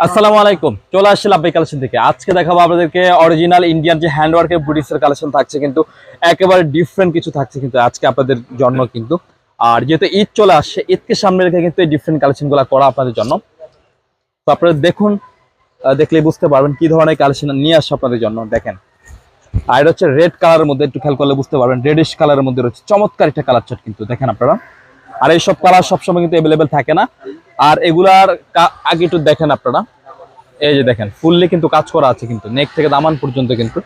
আসসালামু আলাইকুম। চলে আসছি লাভবাই কালেকশন থেকে। আজকে দেখাবো আপনাদেরকে অরিজিনাল ইন্ডিয়ান যে হ্যান্ডওয়ার্কের বুটিক্সের কালেকশন থাকছে কিন্তু একেবারে ডিফারেন্ট কিছু থাকছে কিন্তু আজকে আপনাদের জন্য কিন্তু। আর যেহেতু ঈদ চলে আসছে ঈদকে সামনে রেখে কিন্তু এই ডিফারেন্ট কালেকশনগুলো করা আপনাদের জন্য। তো আপনারা দেখুন আহ, দেখলেই বুঝতে পারবেন কি ধরনের কালেকশন নিয়ে আসছে আপনাদের জন্য। দেখেন আর এটা হচ্ছে রেড কালারের মধ্যে একটু খেয়াল করলে বুঝতে পারবেন রেডিশ কালারের মধ্যে রয়েছে চমৎকার একটা কালার চার্ট কিন্তু। দেখেন আপনারা আর এইসব কালার সবসময় কিন্তু অ্যাভেলেবেল থাকে না। আর এগুলার আগে একটু দেখেন আপনারা। এই যে দেখেন ফুললি কিন্তু কাজ করা আছে কিন্তু নেক থেকে দামান পর্যন্ত কিন্তু।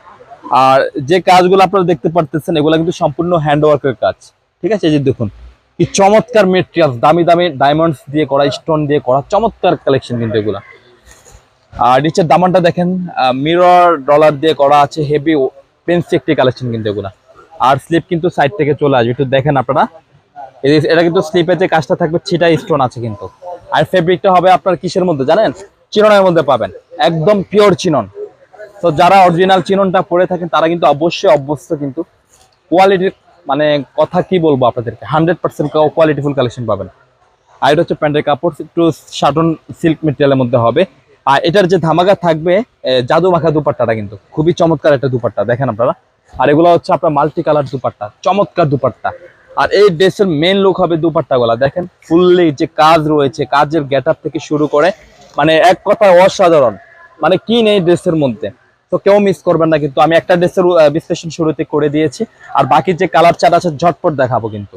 আর যে কাজগুলো আপনারা দেখতে পারতেছেন, এগুলো কিন্তু সম্পূর্ণ হ্যান্ড ওয়ার্কের কাজ। ঠিক আছে? এই যে দেখুন, কি চমৎকার মেটেরিয়ালস দামি দামি ডায়মন্ডস দিয়ে করা স্টোন দিয়ে করা, চমৎকার কালেকশন কিন্তু এগুলা। আর নিচের দামানটা দেখেন মিরর ডলার দিয়ে করা আছে হেভি পেন্সি একটি কালেকশন কিন্তু এগুলা। আর স্লিপ কিন্তু সাইড থেকে চলে আসবে। একটু দেখেন আপনারা। এটা কিন্তু স্লিপের যে কাজটা থাকবে, সেটা স্টোন আছে কিন্তু। আর ফেব্রিকটা হবে আপনার কিসের মধ্যে, জানেন? চিননের মধ্যে পাবেন। একদম পিওর চিনন তো যারা অরিজিনাল চিননটা পরে থাকেন, তারা কিন্তু অবশ্যই অভ্যস্ত কিন্তু কোয়ালিটির মানে কথা কি বলব আপনাদেরকে? হান্ড্রেড পার্সেন্ট কোয়ালিটিফুল কালেকশন পাবেন। আর এটা হচ্ছে প্যান্টের কাপড়, একটু শাটন সিল্ক মেটেরিয়ালের মধ্যে হবে। আর এটার যে ধামাকা থাকবে জাদু মাখা দুপাট্টাটা কিন্তু। খুবই চমৎকার একটা দুপাট্টা, দেখেন আপনারা। আর এগুলো হচ্ছে আপনার মাল্টি কালার দুপাট্টা, চমৎকার দুপাট্টা। আর এই ড্রেসের মেন লুক হবে দুপাট্টা গুলা। দেখেন ফুললি যে কাজ রয়েছে, কাজের গেট থেকে শুরু করে মানে এক কথায় অসাধারণ। মানে কি নেই ড্রেসের মধ্যে। তো কেউ মিস করবেন না কিন্তু, আমি একটা ড্রেসের বিশ্লেষণ শুরুতে করে দিয়েছি। আর বাকি যে কালার চার্ট আছে, ঝটপট দেখাবো কিন্তু।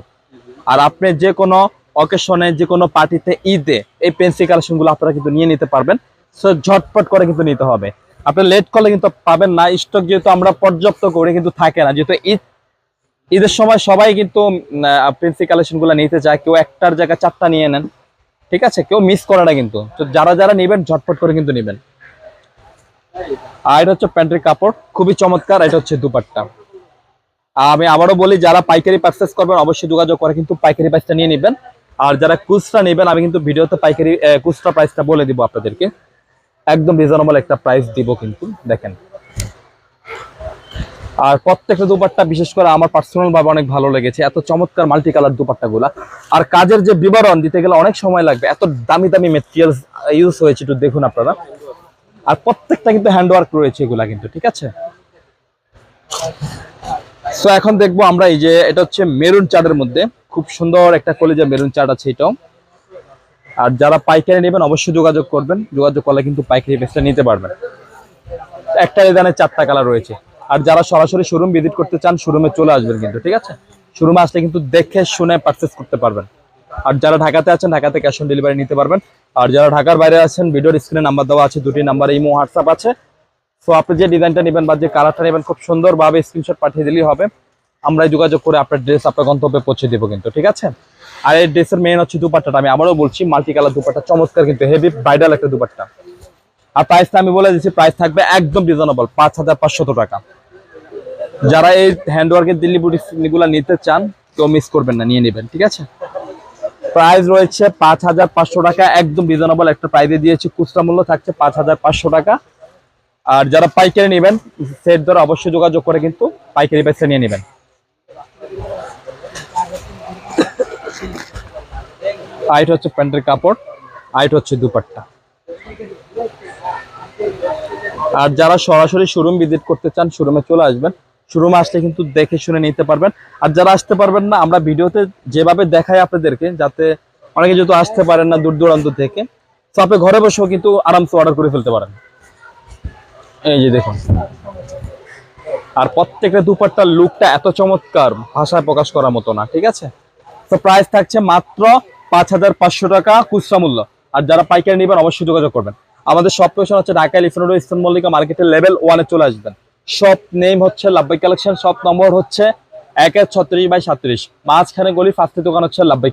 আর আপনি যে কোনো অকেশনে যে কোনো পার্টিতে ঈদে এই পেন্সিল কালেকশনগুলো আপনারা কিন্তু নিয়ে নিতে পারবেন। সো ঝটপট করে কিন্তু নিতে হবে। আপনি লেট করলে কিন্তু পাবেন না। স্টক যেহেতু আমরা পর্যাপ্ত করে কিন্তু থাকে না। যেহেতু ঈদ ঈদের সময় সবাই কিন্তু পেন্সি কালেকশনগুলো নিতে চায় কেউ একটার জায়গায় চারটা নিয়ে নেন। ঠিক আছে? কেউ মিস করে না কিন্তু। তো যারা যারা নেবেন, ঝটপট করে কিন্তু নেবেন। আর এটা হচ্ছে প্যান্টের কাপড়। খুবই চমৎকার। এটা হচ্ছে দুপাট্টা। আমি আবারও বলি, যারা পাইকারি পারচেস করবেন, অবশ্যই যোগাযোগ করে কিন্তু পাইকারি প্রাইসটা নিয়ে নেবেন। আর যারা খুচরা নেবেন, আমি কিন্তু ভিডিওতে পাইকারি খুচরা প্রাইসটা বলে দিব আপনাদেরকে। একদম রিজনেবল একটা প্রাইস দিব কিন্তু। দেখেন। আর প্রত্যেকটা দুপাট্টা, বিশেষ করে আমার পার্সোনাল ভাবে অনেক ভালো লেগেছে। এত চমৎকার মাল্টি কালার দুপাট্টা গুলা আর কাজের যে বিবরণ দিতে গেলে অনেক সময় লাগবে। এত দামি দামি মেটেরিয়ালস ইউজ হয়েছে একটু দেখুন আপনারা। আর প্রত্যেকটা কিন্তু হ্যান্ডওয়ার্ক রয়েছে এগুলা কিন্তু, ঠিক আছে? সো এখন দেখব আমরা এই যে, এটা হচ্ছে মেরুন চার্টের মধ্যে। খুব সুন্দর একটা কলেজের মেরুন চার্ট আছে এটাও। আর যারা পাইকারি নেবেন অবশ্যই যোগাযোগ করবেন। যোগাযোগ করলে কিন্তু পাইকারি বেসটা নিতে পারবেন। একটা ডিজাইনের চারটা কালার রয়েছে। আর যারা সরাসরি শোরুম ভিজিট করতে চান শোরুমে চলে আসবেন কিন্তু, ঠিক আছে? শোরুমে আসলে কিন্তু দেখে শুনে পারচেস করতে পারবেন। আর যারা ঢাকাতে আছেন, ঢাকাতে ক্যাশ অন ডেলিভারি নিতে পারবেন। আর যারা ঢাকার বাইরে আছেন, ভিডিওর স্ক্রিনে নাম্বার দেওয়া আছে, দুটি নাম্বার ইমো হোয়াটসঅ্যাপ আছে। সো আপনি যে ডিজাইনটা নেবেন বা যে কালারটা নেবেন, খুব সুন্দরভাবে স্ক্রিনশট পাঠিয়ে দিলেই হবে। আমরা যোগাযোগ করে আপনার ড্রেস আপনার গন্তব্যে পৌঁছে দেবো কিন্তু, ঠিক আছে? আর এই ড্রেসের মেন হচ্ছে দুপাট্টাটা, আমি আবারও বলছি মাল্টি কালার দুপাট্টা, চমৎকার কিন্তু হেভি ব্রাইডাল একটা দুপাট্টা। আর প্রাইসটা আমি বলে দিচ্ছি প্রাইস থাকবে একদম রিজনেবল পাঁচ হাজার টাকা। যারা এই হ্যান্ডওয়ার্কের দিল্লি বুটিগুলো নিতে চান, কেউ মিস করবেন না, নিয়ে নেবেন, ঠিক আছে? প্রাইস রয়েছে পাঁচ হাজার পাঁচশো টাকা, একদম রিজনেবল একটা প্রাইজে দিয়েছি। খুচরা মূল্য থাকছে পাঁচ হাজার পাঁচশো টাকা। আর যারা পাইকারি নেবেন সেট ধরে অবশ্যই যোগাযোগ করে কিন্তু পাইকারি পয়সা নিয়ে নেবেন। আইট হচ্ছে প্যান্টের কাপড় আইট হচ্ছে দুপাট্টা। আর যারা সরাসরি শোরুম ভিজিট করতে চান শোরুমে চলে আসবেন। শোরুমে আসলে কিন্তু দেখে শুনে নিতে পারবেন। আর যারা আসতে পারবেন না, আমরা ভিডিওতে যেভাবে দেখাই আপনাদেরকে, যাতে অনেকে যেহেতু আসতে পারেন না দূর দূরান্ত থেকে, তো আপনি ঘরে বসেও কিন্তু আরামসে অর্ডার করে ফেলতে পারেন। এই যে দেখুন। আর প্রত্যেকটা দুপাট্টার লুকটা এত চমৎকার, ভাষায় প্রকাশ করার মতো না, ঠিক আছে? তো প্রাইস থাকছে মাত্র পাঁচ হাজার পাঁচশো টাকা খুচরা মূল্য। আর যারা পাইকারি নেবেন, অবশ্যই যোগাযোগ করবেন। আমাদের সব লোকেশন হচ্ছে Dhaka elephant road eastern Mallika মার্কেটের লেভেল ওয়ানে চলে আসবেন। শপ নেম হচ্ছে লাভবাই কালেকশন শপ নম্বর হচ্ছে এক এক ছত্রিশ বাই সাত্রিশ মাঝখানে গলি ফার্স্টের দোকান হচ্ছে লাভবাই